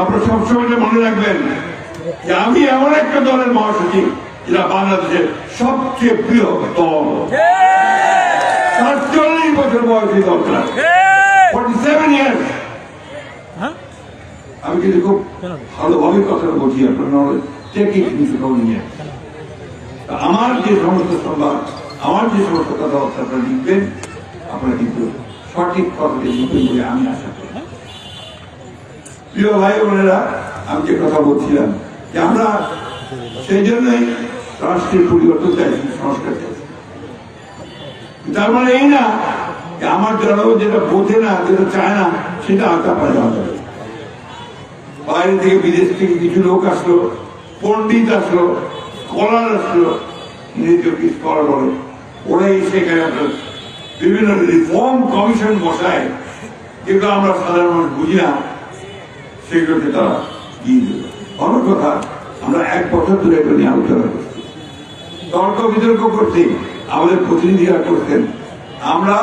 আপনারা সবসময় মনে রাখবেন যে আমি এমন একটা দলের মহাসচিব যেটা বাংলাদেশের সবচেয়ে প্রিয় দল। সাতচল্লিশ বছর বয়সী দলটা। ফর্টি সেভেন ইয়ার্স আমি কিন্তু খুব ভালোভাবে কথাটা বলছি আপনার নলেজ টেকিং কিছু নিয়ে আমার যে সমস্ত সংবাদ আমার যে সমস্ত কথাবার্তা আপনারা লিখবেন আপনারা কিন্তু সঠিক কথাটি লিখবেন বলে আমি আশা করি। প্রিয় ভাই বোনেরা, আমি যে কথা বলছিলাম যে আমরা সেই জন্যই রাষ্ট্রের পরিবর্তন চাইছি, সংস্কার চাইছি। তার মানে এই না যে আমার জনগণ যেটা বোঝে না, যেটা চায় না, সেটা আঁকা পাওয়া যাবে বাইরে থেকে বিদেশ থেকে কিছু লোক আসলো, পণ্ডিত আসলো, স্কলার আসলো ইংরেজি স্কলার বলে? ওরাই সেখানে বিভিন্ন রিফর্ম কমিশন বসায়, যেগুলো আমরা সাধারণ মানুষ বুঝি না সেগুলোকে তারা দিয়ে অন্য কথা, আমরা এক বছর ধরে এটা নিয়ে আলোচনা করছি। তর্ক বিতর্ক করছি, আমাদের প্রতিনিধিরা করতেন আমরা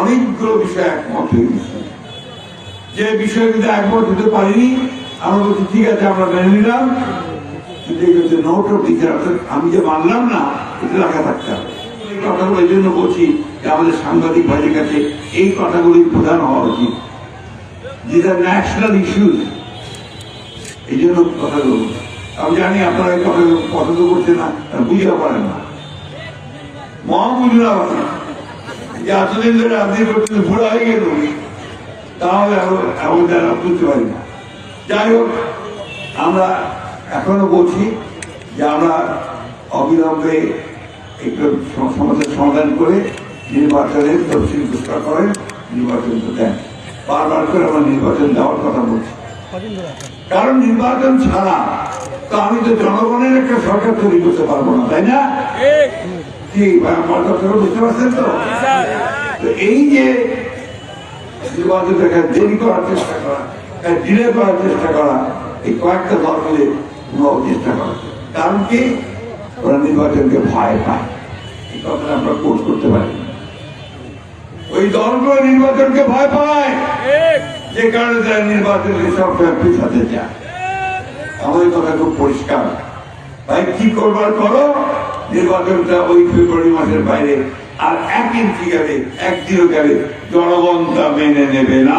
অনেকগুলো বিষয়ে একমত হয়ে গেছি। যে বিষয়গুলো একমত হতে পারিনি, আমরা বলছি, ঠিক আছে, আমরা মেনে নিলাম। কিন্তু নোট আমি যে মানলাম না, এটা রাখা থাকতে হবে। এই কথাগুলো এই জন্য বলছি যে আমাদের সাংবাদিক ভাইদের কাছে এই কথাগুলি প্রধান হওয়া উচিত। যেটা ন্যাশনাল ইস্যুস এই জন্য কথাগুলো বলছি। আমি জানি আপনারা এই কথাগুলো পছন্দ করছেন না বুঝতে পারেন না। বলে যে এতদিন ধরে আপনি করছেন বুড়া হয়ে গেল, তাহলে আরও এমন যারা বুঝতে পারি না। যাই হোক, আমরা এখনও বলছি যে আমরা অবিলম্বে একটু সম- সমস্যার সমাধান করে নির্বাচনের তফসিল ঘোষণা করেন, নির্বাচন তো দেন। বারবার করে আমরা নির্বাচন দেওয়ার কথা বলছি। কারণ নির্বাচন ছাড়া তো আমি তো জনগণের একটা সরকার তৈরি করতে পারব না তাই না? কি বুঝতে পারছেন তো? তো এই যে নির্বাচনটাকে দেরি করার চেষ্টা করা ডিলে করার চেষ্টা করা এই কয়েকটা দল মিলে চেষ্টা করা। কারণ কি? ওরা নির্বাচনকে ভয় পায়। এই কথাটা আমরা কোর্স করতে পারি। ওই দলগুলো নির্বাচনকে ভয় পায়। যে কারণে তারা নির্বাচনকে সবসময় সাথে যায় আমাদের কথা খুব পরিষ্কার। ভাই, কি করবার করো? নির্বাচনটা ওই ফেব্রুয়ারি মাসের বাইরে আর এক ইঞ্চি গেলে একদিনও গেলে জনগণ তা মেনে নেবে না।